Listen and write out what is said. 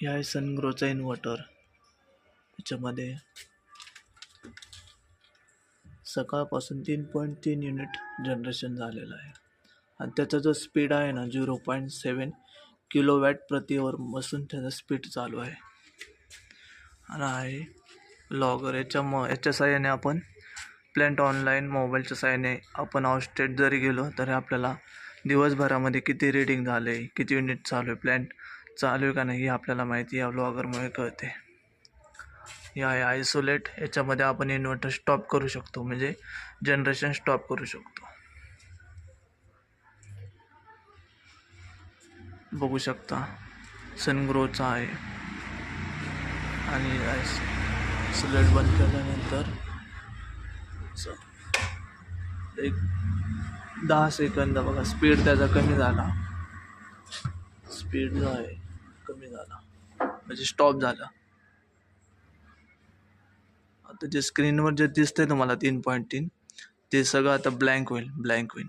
हे आहे सनग्रोचा इन्व्हर्टर याच्यामध्ये सकाळपासून तीन पॉईंट तीन युनिट जनरेशन झालेलं आहे. आणि त्याचा जो स्पीड आहे ना zero point seven kilo watt प्रतिवर बसून त्याचा स्पीड चालू आहे. आणि आहे लॉगर याच्या म याच्या साहाय्याने आपण प्लॅन्ट ऑनलाईन मोबाईलच्या साह्याने आपण आउटस्टेट जरी गेलो तरी आपल्याला दिवसभरामध्ये किती रिडिंग झाले किती युनिट चालू आहे प्लॅन्ट चालू आहे का नाही हे आपल्याला माहिती या ब्लॉगरमुळे कळते. हे आहे आयसोलेट याच्यामध्ये आपण इन्व्हर्टर स्टॉप करू शकतो. म्हणजे जनरेशन स्टॉप करू शकतो. बघू शकता. सनग्रोचा आहे. आणि आयसोलेट बंद केल्यानंतर एक दहा सेकंद बघा. स्पीड त्याचा कमी झाला. स्पीड जो आहे कमी झाला. म्हणजे स्टॉप झाला. आता जे स्क्रीनवर जे दिसतंय तुम्हाला तीन पॉईंट तीन ते सगळं आता ब्लँक होईल ब्लँक होईल.